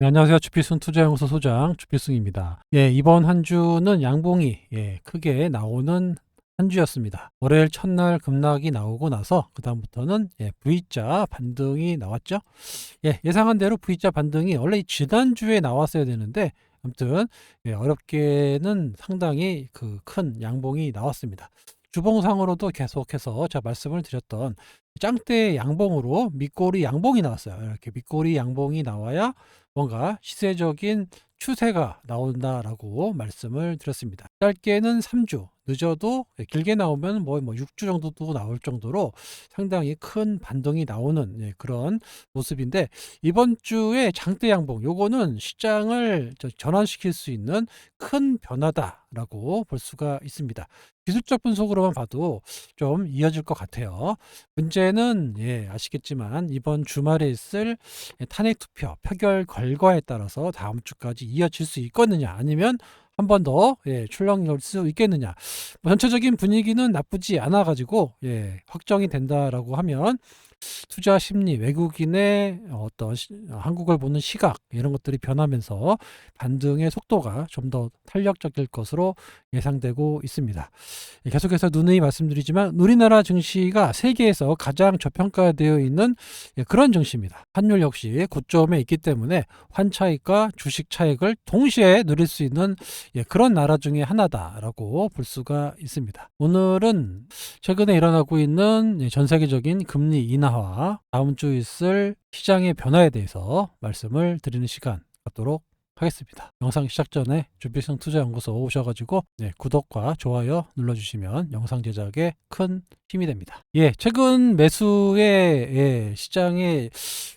네, 안녕하세요. 주필승 투자연구소 소장 주필승입니다. 예, 이번 한 주는 양봉이 예, 크게 나오는 한 주였습니다. 월요일 첫날 급락이 나오고 나서 그다음부터는 예, V자 반등이 나왔죠. 예, 예상한 대로 V자 반등이 원래 이 지난주에 나왔어야 되는데 아무튼 예, 어렵게는 상당히 그 큰 양봉이 나왔습니다. 주봉상으로도 계속해서 제가 말씀을 드렸던 짱대 양봉으로 밑꼬리 양봉이 나왔어요. 이렇게 밑꼬리 양봉이 나와야 뭔가 시세적인 추세가 나온다라고 말씀을 드렸습니다. 짧게는 3주, 늦어도 길게 나오면 뭐, 뭐 6주 정도도 나올 정도로 상당히 큰 반등이 나오는 예, 그런 모습인데 이번 주에 장대 양봉 요거는 시장을 저- 전환시킬 수 있는 큰 변화다라고 볼 수가 있습니다. 기술적 분석으로만 봐도 좀 이어질 것 같아요. 문제는 예, 아시겠지만 이번 주말에 있을 예, 탄핵 투표 표결 결과에 따라서 다음 주까지 이어질 수 있겠느냐 아니면 한 번 더 예, 출렁일 수 있겠느냐. 뭐 전체적인 분위기는 나쁘지 않아 가지고 예, 확정이 된다라고 하면 투자 심리 외국인의 어떤 시- 한국을 보는 시각 이런 것들이 변하면서 반등의 속도가 좀 더 탄력적일 것으로 예상되고 있습니다. 예, 계속해서 누누이 말씀드리지만 우리나라 증시가 세계에서 가장 저평가되어 있는 예, 그런 증시입니다. 환율 역시 고점에 있기 때문에 환차익과 주식 차익을 동시에 누릴 수 있는 예, 그런 나라 중에 하나다라고 볼 수가 있습니다. 오늘은 최근에 일어나고 있는 예, 전 세계적인 금리 인하 와 다음 주 있을 시장의 변화에 대해서 말씀을 드리는 시간 갖도록 하겠습니다. 영상 시작 전에 주필성 투자연구소 오셔가지고 네, 구독과 좋아요 눌러주시면 영상 제작에 큰 힘이 됩니다. 예, 최근 매수의 예, 시장에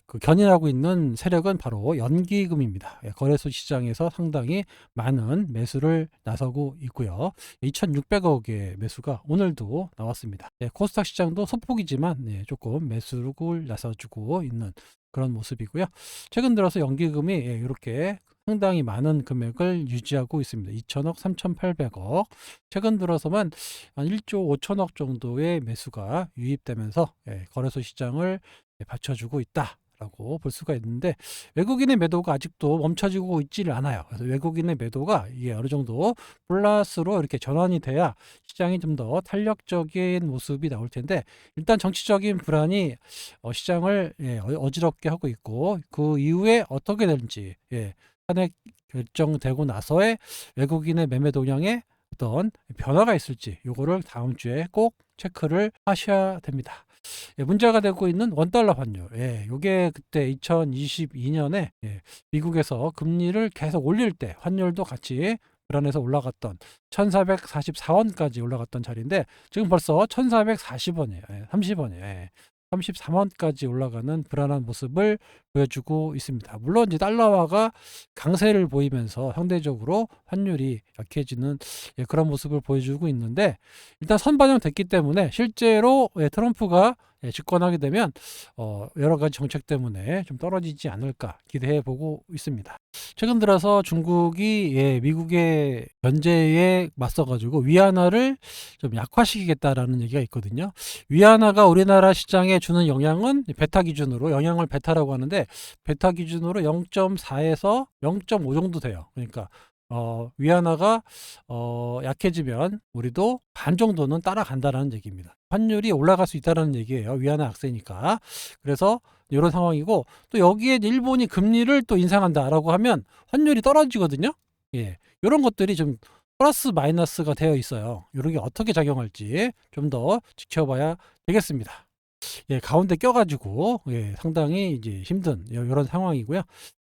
그 견인하고 있는 세력은 바로 연기금입니다. 예, 거래소 시장에서 상당히 많은 매수를 나서고 있고요. 2,600억의 매수가 오늘도 나왔습니다. 예, 코스닥 시장도 소폭이지만 예, 조금 매수를 나서주고 있는 그런 모습이고요. 최근 들어서 연기금이 예, 이렇게 상당히 많은 금액을 유지하고 있습니다. 2천억, 3,800억. 최근 들어서만 한 1조 5천억 정도의 매수가 유입되면서 예, 거래소 시장을 예, 받쳐주고 있다. 라고 볼 수가 있는데 외국인의 매도가 아직도 멈춰지고 있지를 않아요. 그래서 외국인의 매도가 이게 어느 정도 플러스로 이렇게 전환이 돼야 시장이 좀 더 탄력적인 모습이 나올 텐데 일단 정치적인 불안이 어, 시장을 예, 어- 어지럽게 하고 있고 그 이후에 어떻게 될지 예, 탄핵 결정되고 나서의 외국인의 매매 동향에 어떤 변화가 있을지 요거를 다음 주에 꼭 체크를 하셔야 됩니다. 예, 문제가 되고 있는 원달러 환율. 예, 요게 그때 2022년에 예, 미국에서 금리를 계속 올릴 때 환율도 같이 불안해서 올라갔던 1444원까지 올라갔던 자리인데 지금 벌써 1440원이에요. 예, 30원이에요. 예. 33원까지 올라가는 불안한 모습을 보여주고 있습니다. 물론 이제 달러화가 강세를 보이면서 상대적으로 환율이 약해지는 예, 그런 모습을 보여주고 있는데 일단 선반영됐기 때문에 실제로 예, 트럼프가 예, 집권하게 되면 어, 여러 가지 정책 때문에 좀 떨어지지 않을까 기대해 보고 있습니다. 최근 들어서 중국이 예, 미국의 견제에 맞서가지고 위안화를 좀 약화시키겠다라는 얘기가 있거든요. 위안화가 우리나라 시장에 주는 영향은 베타 기준으로 영향을 베타라고 하는데 베타 기준으로 0.4에서 0.5 정도 돼요. 그러니까 어, 위안화가 어, 약해지면 우리도 반 정도는 따라간다라는 얘기입니다. 환율이 올라갈 수 있다라는 얘기예요. 위안화 약세니까. 그래서 이런 상황이고 또 여기에 일본이 금리를 또 인상한다라고 하면 환율이 떨어지거든요. 예. 이런 것들이 좀 플러스 마이너스가 되어 있어요. 이런 게 어떻게 작용할지 좀 더 지켜봐야 되겠습니다. 예, 가운데 껴가지고 예, 상당히 이제 힘든 이런 상황이고요.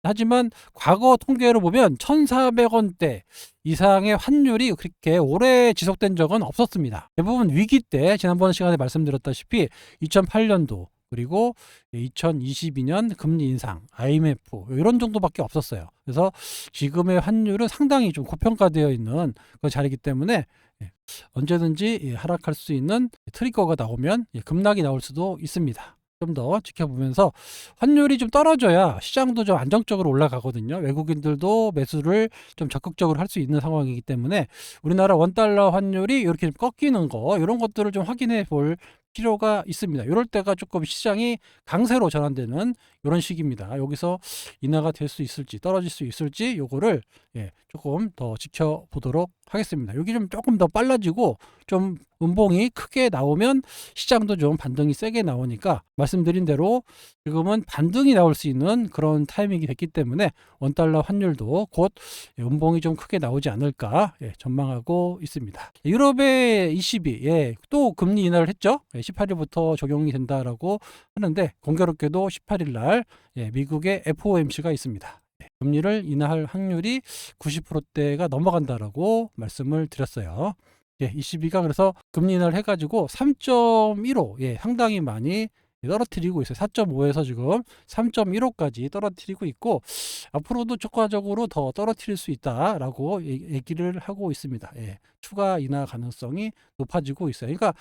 하지만 과거 통계로 보면 1,400원대 이상의 환율이 그렇게 오래 지속된 적은 없었습니다. 대부분 위기 때 지난번 시간에 말씀드렸다시피 2008년도 그리고 2022년 금리 인상, IMF 이런 정도밖에 없었어요. 그래서 지금의 환율은 상당히 좀 고평가되어 있는 그 자리이기 때문에 예, 언제든지 예, 하락할 수 있는 트리거가 나오면 예, 급락이 나올 수도 있습니다. 좀 더 지켜보면서 환율이 좀 떨어져야 시장도 좀 안정적으로 올라가거든요. 외국인들도 매수를 좀 적극적으로 할 수 있는 상황이기 때문에 우리나라 원달러 환율이 이렇게 좀 꺾이는 거 이런 것들을 좀 확인해 볼 필요가 있습니다. 이럴 때가 조금 시장이 강세로 전환되는 이런 시기입니다. 여기서 인하가 될 수 있을지 떨어질 수 있을지 요거를 예, 조금 더 지켜보도록 하겠습니다. 여기 좀 조금 더 빨라지고 좀 음봉이 크게 나오면 시장도 좀 반등이 세게 나오니까 말씀드린 대로 지금은 반등이 나올 수 있는 그런 타이밍이 됐기 때문에 원달러 환율도 곧 예, 음봉이 좀 크게 나오지 않을까 예, 전망하고 있습니다. 유럽의 ECB 예, 또 금리 인하를 했죠. 예, 18일부터 적용이 된다라고 하는데 공교롭게도 18일 날 예, 미국의 FOMC가 있습니다. 예, 금리를 인하할 확률이 90%대가 넘어간다라고 말씀을 드렸어요. 예, ECB가 그래서 금리 인하를 해가지고 3.15 예, 상당히 많이 떨어뜨리고 있어요. 4.5에서 지금 3.15까지 떨어뜨리고 있고 앞으로도 추가적으로 더 떨어뜨릴 수 있다라고 얘- 얘기를 하고 있습니다. 예, 추가 인하 가능성이 높아지고 있어요. 그러니까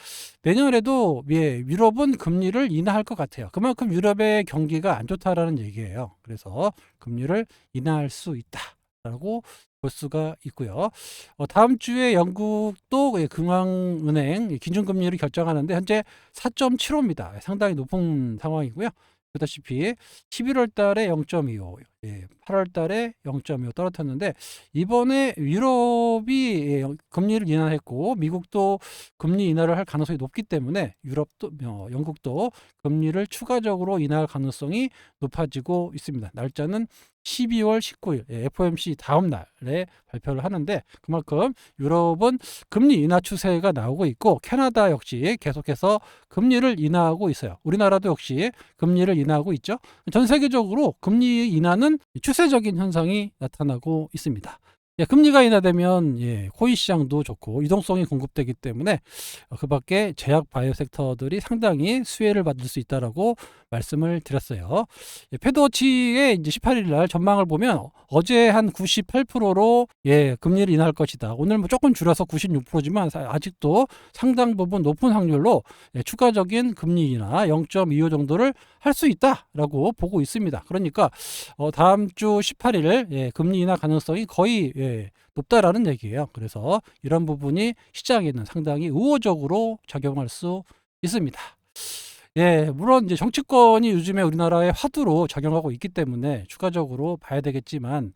내년에도 예, 유럽은 금리를 인하할 것 같아요. 그만큼 유럽의 경기가 안 좋다라는 얘기예요. 그래서 금리를 인하할 수 있다라고 볼 수가 있고요. 어, 다음 주에 영국도 예, 중앙은행 예, 기준금리를 결정하는데 현재 4.75입니다. 상당히 높은 상황이고요. 보다시피 11월 달에 0.25, 예, 8월 달에 0.25 떨어졌는데 이번에 유럽이 예, 금리를 인하했고 미국도 금리 인하를 할 가능성이 높기 때문에 유럽도 어, 영국도 금리를 추가적으로 인하할 가능성이 높아지고 있습니다. 날짜는 12월 19일 예, FOMC 다음 날에 발표를 하는데 그만큼 유럽은 금리 인하 추세가 나오고 있고 캐나다 역시 계속해서 금리를 인하하고 있어요. 우리나라도 역시 금리를 인하하고 있죠. 전 세계적으로 금리 인하는 추세적인 현상이 나타나고 있습니다. 예, 금리가 인하되면 예, 코인 시장도 좋고 유동성이 공급되기 때문에 어, 그밖에 제약 바이오 섹터들이 상당히 수혜를 받을 수 있다라고 말씀을 드렸어요. 예, 패드워치의 이제 18일 날 전망을 보면 어제 한 98%로 예, 금리를 인하할 것이다. 오늘 뭐 조금 줄여서 96%지만 아직도 상당 부분 높은 확률로 예, 추가적인 금리 인하 0.25 정도를 할 수 있다라고 보고 있습니다. 그러니까 어, 다음 주 18일 예, 금리 인하 가능성이 거의 예, 높다라는 얘기예요. 그래서 이런 부분이 시장에는 상당히 우호적으로 작용할 수 있습니다. 예, 물론 이제 정치권이 요즘에 우리나라의 화두로 작용하고 있기 때문에 추가적으로 봐야 되겠지만,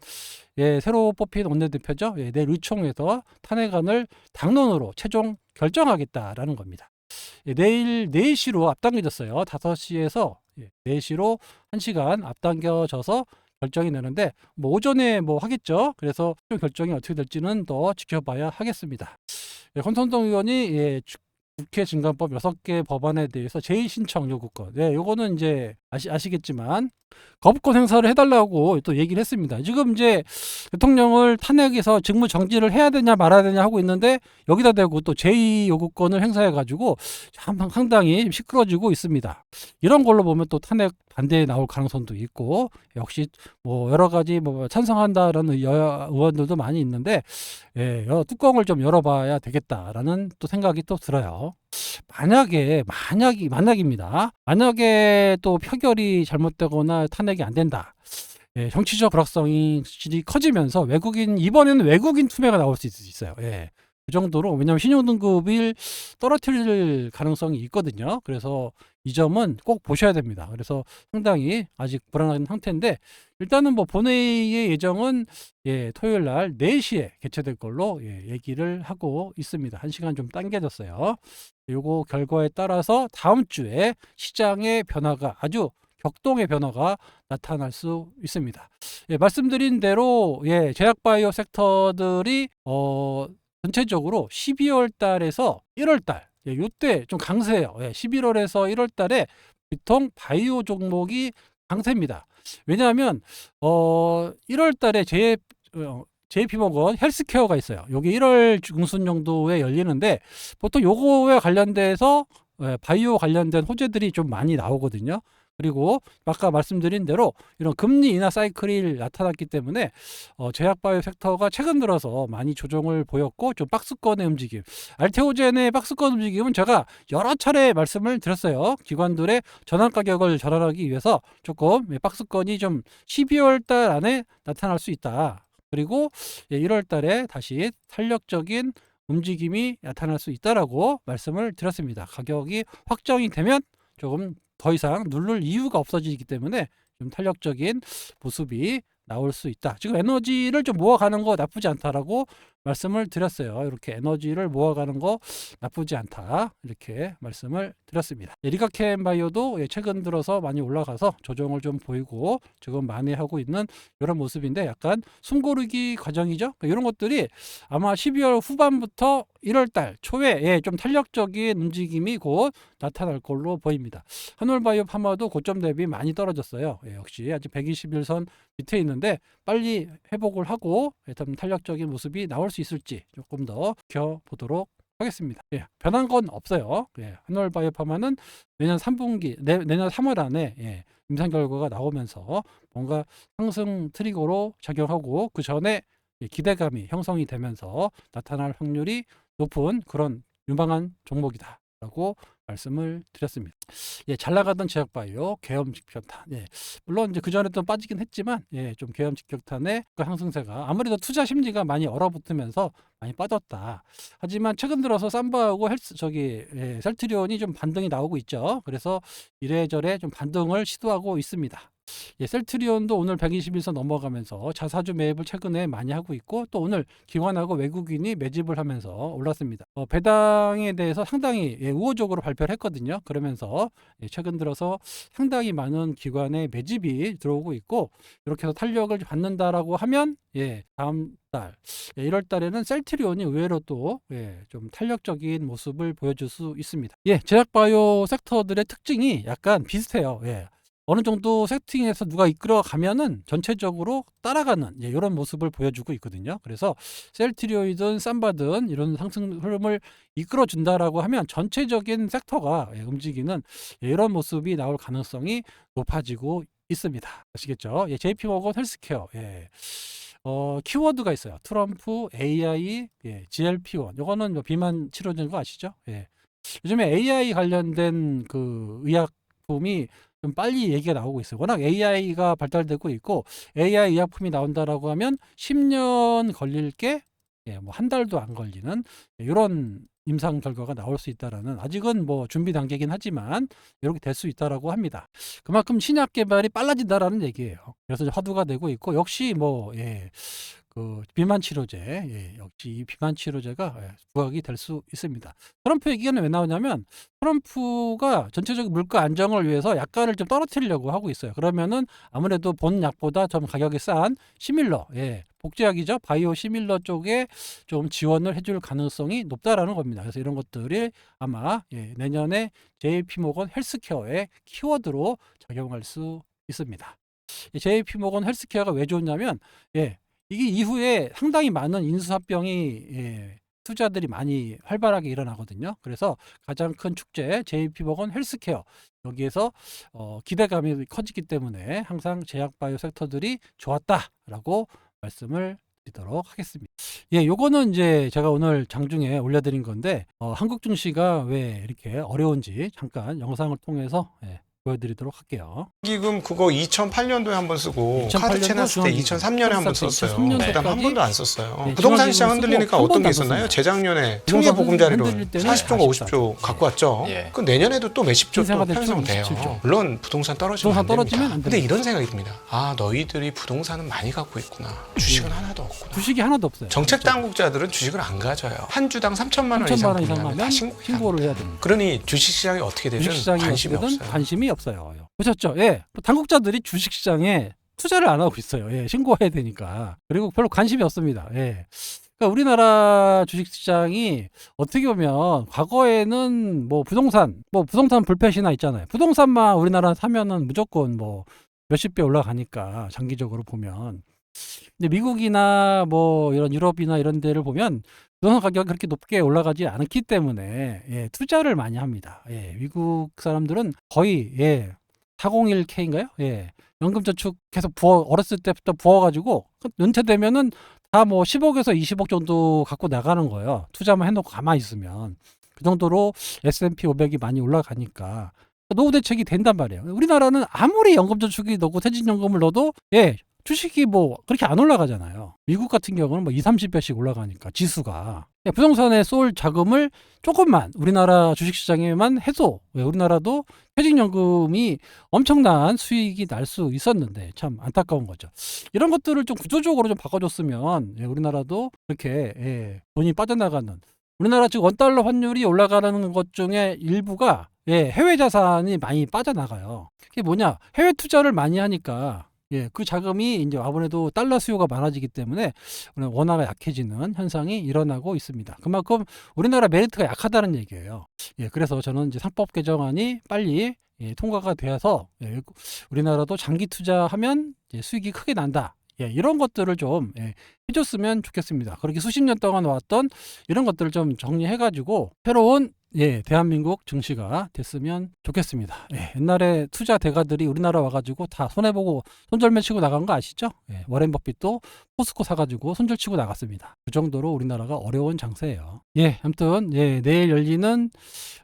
예, 새로 뽑힌 원내대표죠. 예, 내일 의총에서 탄핵안을 당론으로 최종 결정하겠다라는 겁니다. 예, 내일 4시로 앞당겨졌어요. 5시에서 예, 4시로 1시간 앞당겨져서 결정이 되는데 뭐 오전에 뭐 하겠죠. 그래서 좀 결정이 어떻게 될지는 더 지켜봐야 하겠습니다. 예, 권선동 의원이 예, 주- 국회 증감법 6개 법안에 대해서 제의 신청 요구권. 네, 요거는 이제 아시, 아시겠지만 거부권 행사를 해달라고 또 얘기를 했습니다. 지금 이제 대통령을 탄핵해서 직무 정지를 해야 되냐 말아야 되냐 하고 있는데 여기다 대고 또 제2 요구권을 행사해가지고 참 상당히 시끄러지고 있습니다. 이런 걸로 보면 또 탄핵 반대에 나올 가능성도 있고 역시 뭐 여러 가지 뭐 찬성한다라는 의원들도 많이 있는데 예, 여- 뚜껑을 좀 열어봐야 되겠다라는 또 생각이 또 들어요. 만약에 만약이 만약입니다. 만약에 또 표결이 잘못되거나 탄핵이 안 된다. 예, 정치적 불확성이 커지면서 외국인 이번에는 외국인 투매가 나올 수 있- 있어요. 예. 그 정도로 왜냐하면 신용등급을 떨어뜨릴 가능성이 있거든요. 그래서 이 점은 꼭 보셔야 됩니다. 그래서 상당히 아직 불안한 상태인데 일단은 뭐 본회의의 예정은 예, 토요일 날 4시에 개최될 걸로 예, 얘기를 하고 있습니다. 한 시간 좀 당겨졌어요. 요거 결과에 따라서 다음 주에 시장의 변화가 아주 격동의 변화가 나타날 수 있습니다. 예, 말씀드린 대로 예, 제약 바이오 섹터들이 어 전체적으로 12월 달에서 1월 달 예, 요때 좀 강세예요. 예, 11월에서 1월 달에 보통 바이오 종목이 강세입니다. 왜냐하면 어 1월 달에 제 어, JP모건 헬스케어가 있어요. 여기 1월 중순 정도에 열리는데 보통 요거에 관련돼서 예, 바이오 관련된 호재들이 좀 많이 나오거든요. 그리고 아까 말씀드린 대로 이런 금리 인하 사이클이 나타났기 때문에 어, 제약 바이오 섹터가 최근 들어서 많이 조정을 보였고 좀 박스권의 움직임. 알테오젠의 박스권 움직임은 제가 여러 차례 말씀을 드렸어요. 기관들의 전환 가격을 전환하기 위해서 조금 예, 박스권이 좀 12월 달 안에 나타날 수 있다. 그리고 예, 1월 달에 다시 탄력적인 움직임이 나타날 수 있다라고 말씀을 드렸습니다. 가격이 확정이 되면 조금 더 이상 누를 이유가 없어지기 때문에 좀 탄력적인 모습이 나올 수 있다. 지금 에너지를 좀 모아가는 거 나쁘지 않다라고 말씀을 드렸어요. 이렇게 에너지를 모아가는 거 나쁘지 않다. 이렇게 말씀을 드렸습니다. 예, 리가켄 바이오도 예, 최근 들어서 많이 올라가서 조정을 좀 보이고 지금 만회하고 있는 이런 모습인데 약간 숨고르기 과정이죠. 이런 것들이 아마 12월 후반부터 1월 달 초에 예, 좀 탄력적인 움직임이 곧 나타날 걸로 보입니다. 한올바이오 파마도 고점 대비 많이 떨어졌어요. 예, 역시 아직 121선 밑에 있는데 빨리 회복을 하고 예, 좀 탄력적인 모습이 나올 수 있을지 조금 더 지켜보도록 하겠습니다. 예, 변한 건 없어요. 예, 한올바이오 파마는 내년 3분기, 내, 내년 3월 안에 예, 임상 결과가 나오면서 뭔가 상승 트리거로 작용하고 그 전에 예, 기대감이 형성이 되면서 나타날 확률이 높은 그런 유망한 종목이다라고 말씀을 드렸습니다. 예, 잘 나가던 제약바이오 계엄 직격탄. 예, 물론 이제 그 전에 또 빠지긴 했지만 예, 좀 계엄 직격탄의 그 상승세가 아무래도 투자 심리가 많이 얼어붙으면서 많이 빠졌다. 하지만 최근 들어서 삼바하고 헬스 저기 예, 셀트리온이 좀 반등이 나오고 있죠. 그래서 이래저래 좀 반등을 시도하고 있습니다. 예, 셀트리온도 오늘 121선 넘어가면서 자사주 매입을 최근에 많이 하고 있고 또 오늘 기관하고 외국인이 매집을 하면서 올랐습니다. 어, 배당에 대해서 상당히 예, 우호적으로 발표를 했거든요. 그러면서 예, 최근 들어서 상당히 많은 기관의 매집이 들어오고 있고 이렇게 해서 탄력을 받는다라고 하면 예, 다음 달 예, 1월 달에는 셀트리온이 의외로 또 예, 좀 탄력적인 모습을 보여줄 수 있습니다. 예, 제약바이오 섹터들의 특징이 약간 비슷해요. 예. 어느 정도 세팅해서 누가 이끌어 가면은 전체적으로 따라가는 예, 이런 모습을 보여주고 있거든요. 그래서 셀트리오이든 삼바든 이런 상승 흐름을 이끌어 준다라고 하면 전체적인 섹터가 예, 움직이는 예, 이런 모습이 나올 가능성이 높아지고 있습니다. 아시겠죠? 예, JP모건 헬스케어. 예. 어, 키워드가 있어요. 트럼프, AI, 예, GLP-1. 요거는 뭐 비만 치료제인 거 아시죠? 예. 요즘에 AI 관련된 그 의약품이 좀 빨리 얘기가 나오고 있어요. 워낙 AI가 발달되고 있고 AI 의약품이 나온다라고 하면 10년 걸릴 게 예, 뭐 한 달도 안 걸리는 이런 임상 결과가 나올 수 있다라는 아직은 뭐 준비 단계긴 하지만 이렇게 될 수 있다라고 합니다. 그만큼 신약 개발이 빨라진다라는 얘기예요. 그래서 화두가 되고 있고 역시 뭐 예. 그 비만 치료제 예, 역시 이 비만 치료제가 예, 부각이 될 수 있습니다. 트럼프 얘기는 왜 나오냐면 트럼프가 전체적인 물가 안정을 위해서 약가를 좀 떨어뜨리려고 하고 있어요. 그러면은 아무래도 본 약보다 좀 가격이 싼 시밀러, 예, 복제약이죠. 바이오 시밀러 쪽에 좀 지원을 해줄 가능성이 높다라는 겁니다. 그래서 이런 것들이 아마 예, 내년에 JP모건 헬스케어의 키워드로 작용할 수 있습니다. 이 JP모건 헬스케어가 왜 좋냐면 예, 이게 이후에 상당히 많은 인수합병이 예, 투자들이 많이 활발하게 일어나거든요. 그래서 가장 큰 축제 JP모건 헬스케어 여기에서 어, 기대감이 커지기 때문에 항상 제약바이오 섹터들이 좋았다라고 말씀을 드리도록 하겠습니다. 예, 요거는 이제 제가 오늘 장중에 올려드린 건데 어, 한국 증시가 왜 이렇게 어려운지 잠깐 영상을 통해서 예, 보여드리도록 할게요. 기금 그거 2008년도에 한 번 쓰고 2008 카드 채났을 때 년도 2003년에 한 번 썼어요. 2003 그다음 한 번도 안 썼어요. 네, 부동산 시장 중앙기금 흔들리니까 어떤 게안 있었나요? 재작년에 통계 보금자리로 흔들릴 때는 40조인가 50조 44조. 갖고 왔죠. 예. 그 내년에도 또 몇십 조또 신생아대 편성돼요. 27조. 물론 부동산 떨어지면 부동산 안 됩니다. 떨어지면 안 근데 됩니다. 이런 생각이 듭니다. 아 너희들이 부동산은 많이 갖고 있구나. 주식은 하나도 없구나. 주식이 하나도 없어요. 정책 당국자들은 주식을 안 가져요. 한 주당 3천만 원 3천만 이상 하면 신고 신고를 해야 됩니다. 그러니 주식 시장이 어떻게 되든 주식시장이 관심이 없어요. 관심이 없어요. 보셨죠? 예. 뭐 당국자들이 주식시장에 투자를 안 하고 있어요. 예. 신고해야 되니까. 그리고 별로 관심이 없습니다. 예. 그러니까 우리나라 주식시장이 어떻게 보면 과거에는 뭐 부동산, 뭐 부동산 불패시나 있잖아요. 부동산만 우리나라 사면은 무조건 뭐 몇십 배 올라가니까 장기적으로 보면. 근데 미국이나 뭐 이런 유럽이나 이런 데를 보면 부동산 가격이 그렇게 높게 올라가지 않기 때문에 예, 투자를 많이 합니다. 예, 미국 사람들은 거의 예, 401k인가요? 예. 연금저축 계속 부어 어렸을 때부터 부어가지고 은퇴되면은 다 뭐 10억에서 20억 정도 갖고 나가는 거예요. 투자만 해놓고 가만히 있으면 그 정도로 S&P 500이 많이 올라가니까 노후 대책이 된단 말이에요. 우리나라는 아무리 연금저축이 넣고 퇴직연금을 넣어도 예 주식이 뭐 그렇게 안 올라가잖아요. 미국 같은 경우는 뭐 2, 30배씩 올라가니까 지수가 예, 부동산에 쏠 자금을 조금만 우리나라 주식시장에만 해도 왜 우리나라도 퇴직연금이 엄청난 수익이 날 수 있었는데 참 안타까운 거죠. 이런 것들을 좀 구조적으로 좀 바꿔줬으면 예, 우리나라도 그렇게 예, 돈이 빠져나가는 우리나라 지금 원달러 환율이 올라가는 것 중에 일부가 예, 해외 자산이 많이 빠져나가요. 그게 뭐냐? 해외 투자를 많이 하니까 예, 그 자금이 이제 아무래도 달러 수요가 많아지기 때문에 원화가 약해지는 현상이 일어나고 있습니다. 그만큼 우리나라 메리트가 약하다는 얘기예요. 예, 그래서 저는 이제 상법 개정안이 빨리 예, 통과가 되어서 예, 우리나라도 장기 투자하면 이제 수익이 크게 난다. 예, 이런 것들을 좀 예, 해줬으면 좋겠습니다. 그렇게 수십 년 동안 왔던 이런 것들을 좀 정리해가지고 새로운 예, 대한민국 증시가 됐으면 좋겠습니다. 예, 옛날에 투자 대가들이 우리나라 와가지고 다 손해보고 손절매 치고 나간 거 아시죠? 예, 워렌 버핏도 포스코 사가지고 손절 치고 나갔습니다. 그 정도로 우리나라가 어려운 장세예요. 예, 아무튼 예, 내일 열리는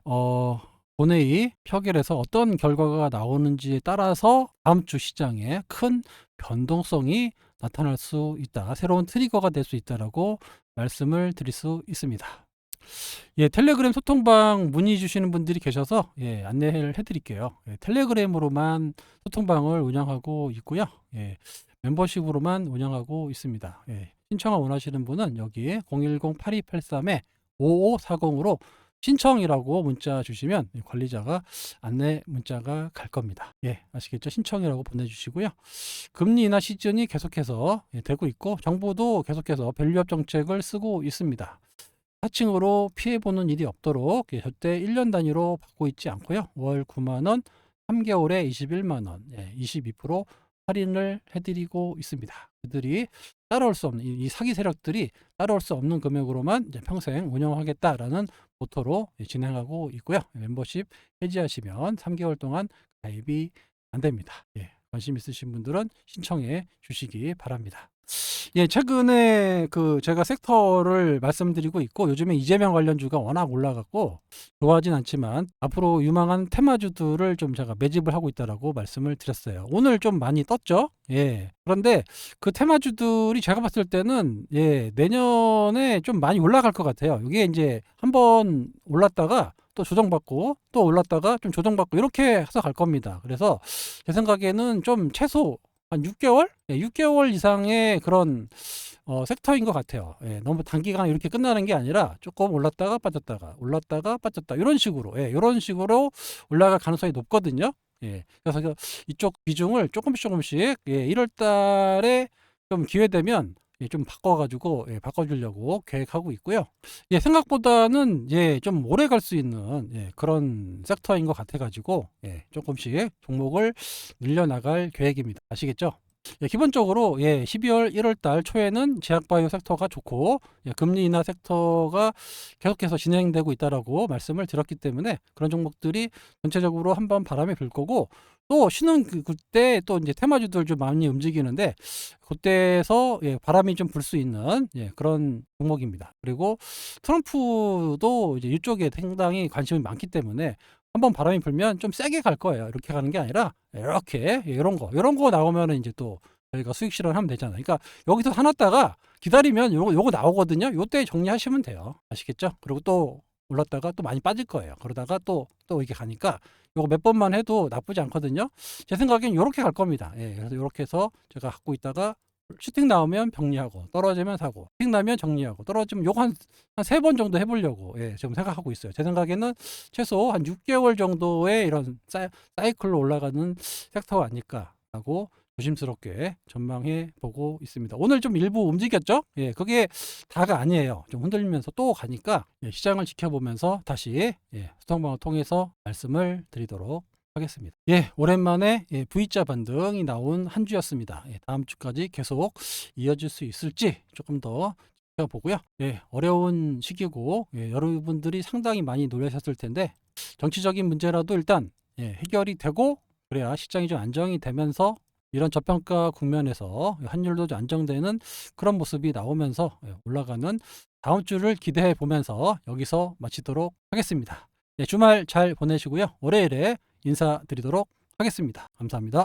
어, 본회의 표결에서 어떤 결과가 나오는지에 따라서 다음 주 시장에 큰 변동성이 나타날 수 있다. 새로운 트리거가 될 수 있다라고 말씀을 드릴 수 있습니다. 예, 텔레그램 소통방 문의 주시는 분들이 계셔서 예, 안내를 해드릴게요. 예, 텔레그램으로만 소통방을 운영하고 있고요. 예, 멤버십으로만 운영하고 있습니다. 예, 신청을 원하시는 분은 여기 010-8283-5540으로 신청이라고 문자 주시면 관리자가 안내 문자가 갈 겁니다. 예, 아시겠죠? 신청이라고 보내주시고요. 금리 인하 시즌이 계속해서 예, 되고 있고 정부도 계속해서 밸류업 정책을 쓰고 있습니다. 사칭으로 피해보는 일이 없도록 예, 절대 1년 단위로 받고 있지 않고요. 월 9만 원, 3개월에 21만 원, 예, 22% 할인을 해드리고 있습니다. 그들이 따라올 수 없는 이, 이 사기 세력들이 따라올 수 없는 금액으로만 평생 운영하겠다라는 모토로 예, 진행하고 있고요. 멤버십 해지하시면 3개월 동안 가입이 안 됩니다. 예, 관심 있으신 분들은 신청해 주시기 바랍니다. 예, 최근에 그 제가 섹터를 말씀드리고 있고 요즘에 이재명 관련주가 워낙 올라갔고 좋아하진 않지만 앞으로 유망한 테마주들을 좀 제가 매집을 하고 있다라고 말씀을 드렸어요. 오늘 좀 많이 떴죠? 예. 그런데 그 테마주들이 제가 봤을 때는 예, 내년에 좀 많이 올라갈 것 같아요. 이게 이제 한번 올랐다가 또 조정받고 또 올랐다가 좀 조정받고 이렇게 해서 갈 겁니다. 그래서 제 생각에는 좀 최소 한 6개월? 예, 6개월 이상의 그런 어, 섹터인 것 같아요. 예, 너무 단기간 이렇게 끝나는 게 아니라 조금 올랐다가 빠졌다가 올랐다가 빠졌다 이런 식으로 예, 이런 식으로 올라갈 가능성이 높거든요. 예, 그래서 그 이쪽 비중을 조금씩 조금씩 예, 1월 달에 좀 기회 되면 예, 좀 바꿔가지고 예, 바꿔주려고 계획하고 있고요. 예, 생각보다는 예, 좀 오래 갈 수 있는 예, 그런 섹터인 것 같아가지고 예, 조금씩 종목을 늘려나갈 계획입니다. 아시겠죠? 예, 기본적으로 예, 12월 1월 달 초에는 제약바이오 섹터가 좋고 예, 금리 인하 섹터가 계속해서 진행되고 있다라고 말씀을 드렸기 때문에 그런 종목들이 전체적으로 한번 바람이 불 거고 또 쉬는 그, 그때 또 이제 테마주들 좀 많이 움직이는데 그때서 예, 바람이 좀 불 수 있는 예, 그런 종목입니다. 그리고 트럼프도 이제 이쪽에 상당히 관심이 많기 때문에 한번 바람이 불면 좀 세게 갈 거예요. 이렇게 가는 게 아니라 이렇게 이런 거 이런 거 나오면은 이제 또 저희가 수익 실현하면 되잖아요. 그러니까 여기서 사놨다가 기다리면 요거 요거 나오거든요. 요때 정리하시면 돼요. 아시겠죠? 그리고 또 올랐다가 또 많이 빠질 거예요. 그러다가 또 또 이렇게 가니까 요거 몇 번만 해도 나쁘지 않거든요. 제 생각엔 요렇게 갈 겁니다. 예, 그래서 요렇게 해서 제가 갖고 있다가 슈팅 나오면 정리하고 떨어지면 사고 슈팅 나면 정리하고 떨어지면 요거 한한 세 번 정도 해보려고 예, 지금 생각하고 있어요. 제 생각에는 최소 한 6개월 정도의 이런 사이, 사이클로 올라가는 섹터가 아닐까라고 조심스럽게 전망해 보고 있습니다. 오늘 좀 일부 움직였죠? 예, 그게 다가 아니에요. 좀 흔들리면서 또 가니까 예, 시장을 지켜보면서 다시 예, 수통방을 통해서 말씀을 드리도록 하겠습니다. 예, 오랜만에 예, V자 반등이 나온 한 주였습니다. 예, 다음 주까지 계속 이어질 수 있을지 조금 더 지켜보고요. 예, 어려운 시기고 예, 여러분들이 상당히 많이 놀라셨을 텐데 정치적인 문제라도 일단 예, 해결이 되고 그래야 시장이 좀 안정이 되면서 이런 저평가 국면에서 환율도 좀 안정되는 그런 모습이 나오면서 예, 올라가는 다음 주를 기대해 보면서 여기서 마치도록 하겠습니다. 네, 주말 잘 보내시고요. 월요일에 인사드리도록 하겠습니다. 감사합니다.